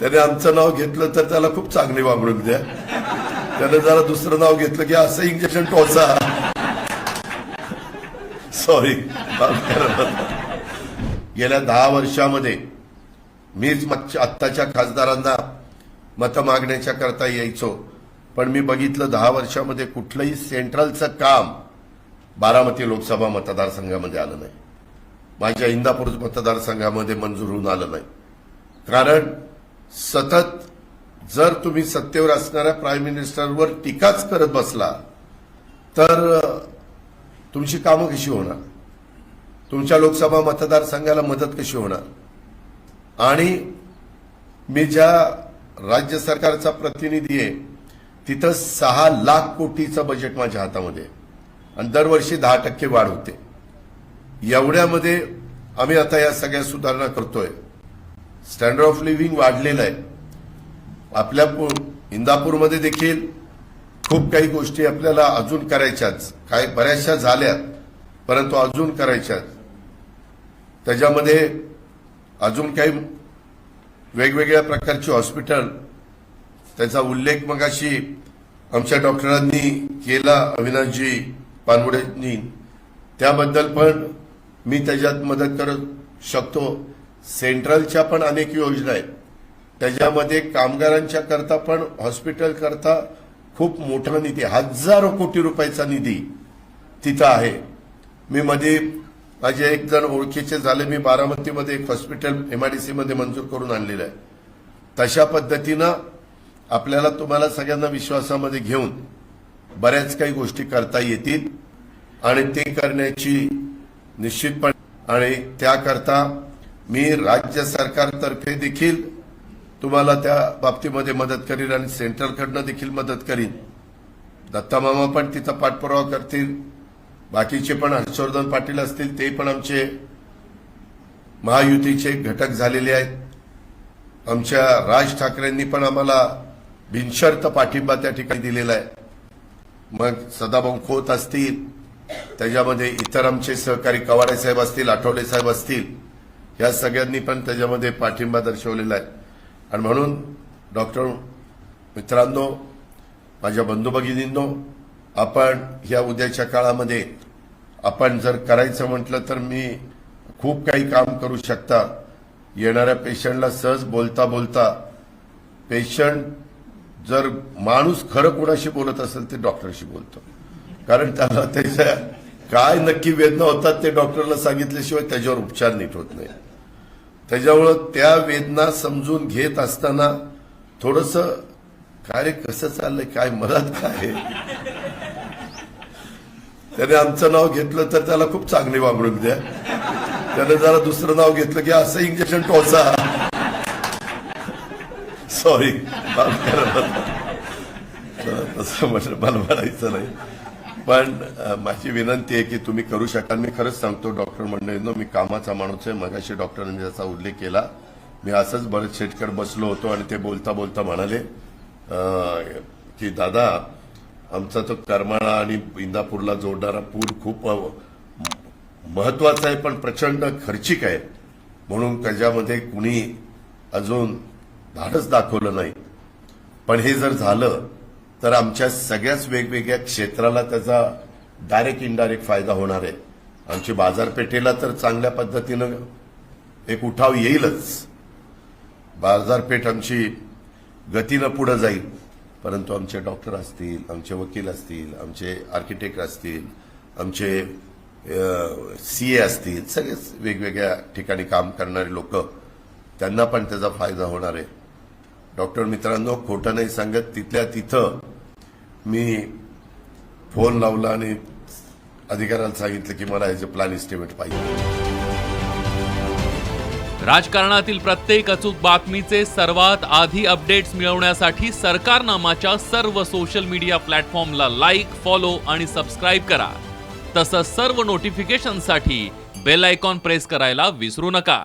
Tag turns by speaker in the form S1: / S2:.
S1: त्याने आमचं नाव घेतलं तर त्याला खूप चांगली वागणूक द्या. त्याने जरा दुसरं नाव घेतलं की असं इंजेक्शन टोचा. सॉरी गेल्या दहा वर्षामध्ये मीच मागच्या आत्ताच्या खासदारांना मतं मागण्याच्या करता यायचो. पण मी बघितलं दहा वर्षामध्ये कुठलंही सेंट्रलचं काम बारामती लोकसभा मतदारसंघामध्ये आलं नाही. माझ्या इंदापूर मतदारसंघामध्ये मंजूर होऊन आलं नाही. कारण सतत जर तुम्ही सत्तेवर असणाऱ्या प्राईम मिनिस्टरवर टीकाच करत बसला तर तुमची कामं कशी होणार? तुमच्या लोकसभा मतदारसंघाला मदत कशी होणार? आणि मी ज्या राज्य सरकारचा प्रतिनिधी आहे तिथं सहा लाख कोटीचं बजेट माझ्या हातामध्ये आणि दरवर्षी दहा टक्के वाढ होते. एवढ्यामध्ये आम्ही आता या सगळ्या सुधारणा करतोय. स्टँडर्ड ऑफ लिव्हिंग वाढलेलं आहे. आपल्या पु- इंदापूरमध्ये देखील खूप काही गोष्टी आपल्याला अजून करायच्याच काही बऱ्याचशा झाल्यात परंतु अजून करायच्यात. त्याच्यामध्ये अजून काही वेगवेगळ्या प्रकारची हॉस्पिटल त्याचा उल्लेख मगाशी आमच्या डॉक्टरांनी केला अविनाशजी पानवडेंनी. त्याबद्दल पण मी त्याच्यात मदत करत शकतो. सेंट्रलच्या पण अनेक योजना आहेत. त्याच्यामध्ये कामगारांच्या करता पण हॉस्पिटल करता खूप मोठा निधी हजारो कोटी रुपयाचा निधी तिथं आहे. मी मध्ये माझे एक जण ओळखीचे झाले मी बारामतीमध्ये एक हॉस्पिटल एमआयडीसीमध्ये मंजूर करून आणलेलं आहे. तशा पद्धतीनं आपल्याला तुम्हाला सगळ्यांना विश्वासामध्ये घेऊन बऱ्याच काही गोष्टी करता येतील आणि ते करण्याची निश्चितपणे आणि त्याकरता मी राज्य सरकारतर्फे देखील तुम्हाला त्या बाबतीमध्ये मदत करीन आणि सेंट्रलकडनं देखील मदत करीन. दत्तामामा पण तिथं पाठपुरावा करतील. बाकीचे पण हर्षवर्धन पाटील असतील ते पण आमचे महायुतीचे घटक झालेले आहेत. आमच्या राज ठाकरेंनी पण आम्हाला बिनशर्त पाठिंबा त्या ठिकाणी दिलेला आहे. मग सदाभाऊ खोत असतील त्याच्यामध्ये इतर आमचे सहकारी कवाडे साहेब असतील आठवले साहेब असतील या सगळ्यांनी पण त्याच्यामध्ये पाठिंबा दर्शवलेला आहे. आणि म्हणून डॉक्टर मित्रांनो माझ्या बंधू भगिनींनो आपण या उद्याच्या काळामध्ये आपण जर करायचं म्हटलं तर मी खूप काही काम करू शकता. येणाऱ्या पेशंटला सहज बोलता बोलता पेशंट जर माणूस खरं कोणाशी बोलत असेल ते डॉक्टरशी बोलतो. कारण त्याला त्याच्या काय नक्की वेदना होतात ते डॉक्टरला सांगितल्याशिवाय त्याच्यावर उपचार नीट होत नाही. त्याच्यामुळं त्या वेदना समजून घेत असताना थोडस काय कसं चाललंय काय मला काय? आहे? त्याने आमचं नाव घेतलं तर त्याला खूप चांगली वागणूक द्या. त्याने जरा दुसरं नाव घेतलं की असं इंजेक्शन टोचा. सॉरी तसं म्हटलं मला म्हणायचं नाही. पण माझी विनंती आहे की तुम्ही करू शकाल. मी खरंच सांगतो डॉक्टर मंडळींनो मी कामाचा माणूस आहे. मगाशी डॉक्टरांनी त्याचा उल्लेख केला. मी असंच बरेच शेटकर बसलो होतो आणि ते बोलता बोलता म्हणाले की दादा आमचा तो करमाळा आणि इंदापूरला जोडणारा पूल खूप महत्त्वाचा आहे पण प्रचंड खर्चिक आहे. म्हणून त्याच्यामध्ये कुणी अजून धाडस दाखवलं नाही. पण हे जर झालं तर आमच्या सगळ्याच वेगवेगळ्या क्षेत्राला त्याचा डायरेक्ट इनडायरेक्ट फायदा होणार आहे. आमची बाजारपेठेला तर चांगल्या पद्धतीनं एक उठाव येईलच. बाजारपेठ आमची गतीनं पुढे जाईल. परंतु आमचे डॉक्टर असतील आमचे वकील असतील आमचे आर्किटेक्ट असतील आमचे सी ए असतील सगळेच वेगवेगळ्या ठिकाणी काम करणारे लोक त्यांना पण त्याचा फायदा होणार आहे. डॉक्टर मित्रांनो खोटं नाही सांगत तिथल्या तिथं मी फोन लावला आणि अधिकाऱ्याला सांगितलं की मला याचे प्लॅन इस्टिमेट पाहिजे.
S2: राजकारणातील प्रत्येक अचूक बातमीचे सर्वात आधी अपडेट्स मिळवण्यासाठी सरकारनामाच्या सर्व सोशल मीडिया प्लॅटफॉर्मला लाईक फॉलो आणि सबस्क्राईब करा. तसंच सर्व नोटिफिकेशनसाठी बेल आयकॉन प्रेस करायला विसरू नका.